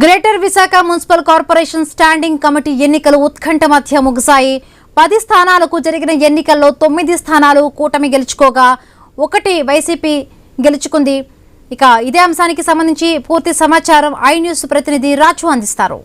Greater Visakha municipal corporation standing committee ఎన్నికలు ఉత్కంఠ మధ్య ముగిశాయి. పది స్థానాలకు జరిగిన ఎన్నికల్లో తొమ్మిది స్థానాలు కూటమి గెలుచుకోగా ఒకటి వైసీపీ గెలుచుకుంది. ఇక ఇదే అంశానికి సంబంధించి పూర్తి సమాచారం ఐ న్యూస్ ప్రతినిధి రాజు అందిస్తారు.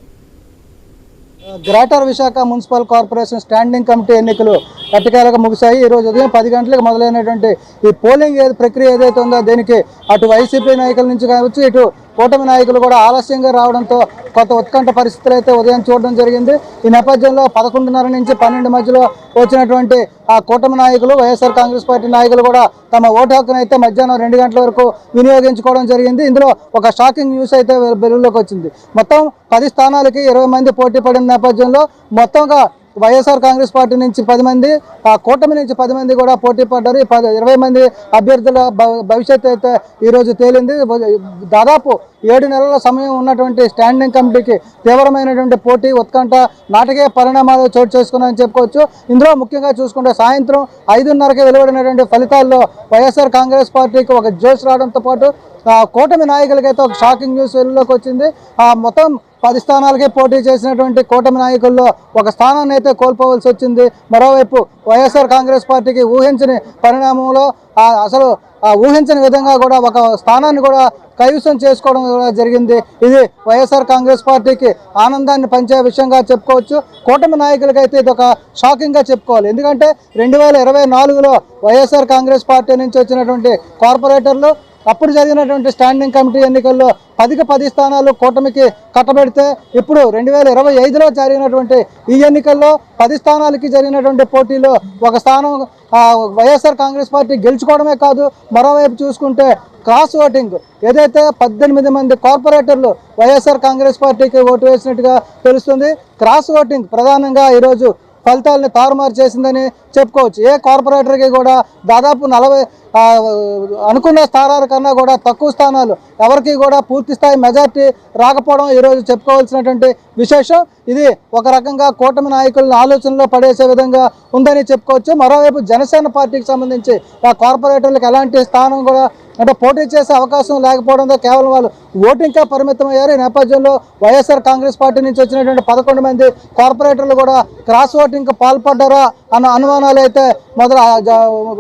Greater Visakha municipal corporation standing committee ఎన్నికలు పట్టికాలుగా ముగిశాయి. ఈ రోజు ఉదయం పది గంటలకు మొదలైనటువంటి ఈ పోలింగ్ ఏది ప్రక్రియ ఏదైతే ఉందో దీనికి అటు వైసీపీ నాయకుల నుంచి కావచ్చు ఇటు కూటమి నాయకులు కూడా ఆలస్యంగా రావడంతో కొత్త ఉత్కంఠ పరిస్థితులు అయితే ఉదయం చూడడం జరిగింది. ఈ నేపథ్యంలో పదకొండున్నర నుంచి పన్నెండు మధ్యలో వచ్చినటువంటి ఆ కూటమి నాయకులు వైఎస్ఆర్ కాంగ్రెస్ పార్టీ నాయకులు కూడా తమ ఓటు హక్కును అయితే మధ్యాహ్నం రెండు గంటల వరకు వినియోగించుకోవడం జరిగింది. ఇందులో ఒక షాకింగ్ న్యూస్ అయితే వెలుగులోకి వచ్చింది. మొత్తం పది స్థానాలకి ఇరవై మంది పోటీ పడిన నేపథ్యంలో మొత్తంగా వైఎస్ఆర్ కాంగ్రెస్ పార్టీ నుంచి పది మంది ఆ కూటమి నుంచి పది మంది కూడా పోటీ పడ్డారు. ఈ పది ఇరవై మంది అభ్యర్థుల భ- భవిష్యత్తు అయితే ఈరోజు తేలింది. దాదాపు ఏడు నెలల సమయం ఉన్నటువంటి స్టాండింగ్ కమిటీకి తీవ్రమైనటువంటి పోటీ ఉత్కంఠ నాటకీయ పరిణామాలు చోటు చేసుకున్నాయని చెప్పుకోవచ్చు. ఇందులో ముఖ్యంగా చూసుకుంటే సాయంత్రం ఐదున్నరకి వెలువడినటువంటి ఫలితాల్లో వైఎస్ఆర్ కాంగ్రెస్ పార్టీకి ఒక జోష్ రావడంతో పాటు కూటమి నాయకులకైతే ఒక షాకింగ్ న్యూస్ వెలుగులోకి వచ్చింది. ఆ మొత్తం పది స్థానాలకే పోటీ చేసినటువంటి కూటమి నాయకుల్లో ఒక స్థానాన్ని అయితే కోల్పోవలసి వచ్చింది. మరోవైపు వైఎస్ఆర్ కాంగ్రెస్ పార్టీకి ఊహించని పరిణామంలో అసలు ఊహించని విధంగా కూడా ఒక స్థానాన్ని కూడా కైవసం చేసుకోవడం కూడా జరిగింది. ఇది వైఎస్ఆర్ కాంగ్రెస్ పార్టీకి ఆనందాన్ని పంచే విషయంగా చెప్పుకోవచ్చు. కూటమి నాయకులకైతే ఇది ఒక షాకింగ్గా చెప్పుకోవాలి. ఎందుకంటే రెండు వేల ఇరవై నాలుగులో వైఎస్ఆర్ కాంగ్రెస్ పార్టీ నుంచి వచ్చినటువంటి కార్పొరేటర్లు అప్పుడు జరిగినటువంటి స్టాండింగ్ కమిటీ ఎన్నికల్లో పదికి పది స్థానాలు కూటమికి కట్టబెడితే ఇప్పుడు రెండు వేల ఇరవై ఐదులో జరిగినటువంటి ఈ ఎన్నికల్లో పది స్థానాలకి జరిగినటువంటి పోటీలో ఒక స్థానం వైఎస్ఆర్ కాంగ్రెస్ పార్టీ గెలుచుకోవడమే కాదు మరోవైపు చూసుకుంటే క్రాస్ ఓటింగ్ ఏదైతే పద్దెనిమిది మంది కార్పొరేటర్లు వైఎస్ఆర్ కాంగ్రెస్ పార్టీకి ఓటు వేసినట్టుగా తెలుస్తుంది క్రాస్ ఓటింగ్ ప్రధానంగా ఈరోజు ఫలితాలను తారుమారు చేసిందని చెప్పుకోవచ్చు. ఏ కార్పొరేటర్కి కూడా దాదాపు నలభై అనుకున్న స్థానాల కన్నా కూడా తక్కువ స్థానాలు ఎవరికి కూడా పూర్తి స్థాయి మెజార్టీ రాకపోవడం ఈరోజు చెప్పుకోవాల్సినటువంటి విశేషం. ఇది ఒక రకంగా కూటమి నాయకులను ఆలోచనలో పడేసే విధంగా ఉందని చెప్పుకోవచ్చు. మరోవైపు జనసేన పార్టీకి సంబంధించి ఆ కార్పొరేటర్లకు ఎలాంటి స్థానం కూడా అంటే పోటీ చేసే అవకాశం లేకపోవడంతో కేవలం వాళ్ళు ఓటింగ్కే పరిమితం అయ్యారు ఈ నేపథ్యంలో వైఎస్ఆర్ కాంగ్రెస్ పార్టీ నుంచి వచ్చినటువంటి పదకొండు మంది కార్పొరేటర్లు కూడా క్రాస్ ఓటింగ్కి పాల్పడ్డారా అన్న అనుమానాలు అయితే మొదలు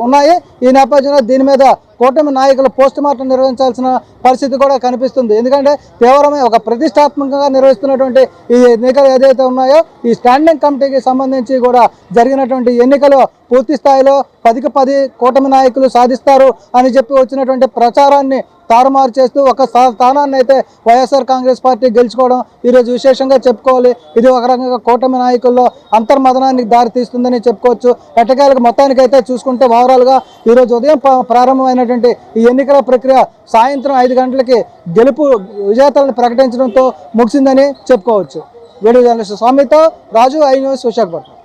ఉన్నాయి. ఈ నేపథ్యంలో దీని మీద కూటమి నాయకులు పోస్ట్ మార్టం నిర్వహించాల్సిన పరిస్థితి కూడా కనిపిస్తుంది. ఎందుకంటే తీవ్రమైన ఒక ప్రతిష్టాత్మకంగా నిర్వహిస్తున్నటువంటి ఈ ఎన్నికలు ఏదైతే ఉన్నాయో ఈ స్టాండింగ్ కమిటీకి సంబంధించి కూడా జరిగినటువంటి ఎన్నికలు పూర్తి స్థాయిలో పదికి పది కూటమి నాయకులు సాధిస్తారు అని చెప్పి వచ్చినటువంటి ప్రచారాన్ని తారుమారు చేస్తూ ఒక స్థానాన్ని అయితే వైఎస్ఆర్ కాంగ్రెస్ పార్టీ గెలుచుకోవడం ఈరోజు విశేషంగా చెప్పుకోవాలి. ఇది ఒక రకంగా కూటమి నాయకుల్లో అంతర్మదనానికి దారి తీస్తుందని చెప్పుకోవచ్చు. ఎట్టకేలకు మొత్తానికి అయితే చూసుకుంటే ఓవరాల్గా ఈరోజు ఉదయం ప్రారంభమైన ప్రారంభమైనటువంటి ఈ ఎన్నికల ప్రక్రియ సాయంత్రం ఐదు గంటలకి గెలుపు విజేతలను ప్రకటించడంతో ముగిసిందని చెప్పుకోవచ్చు. వీడియో జర్నలిస్ట్ స్వామితో రాజు ఐ న్యూస్ విశాఖపట్నం.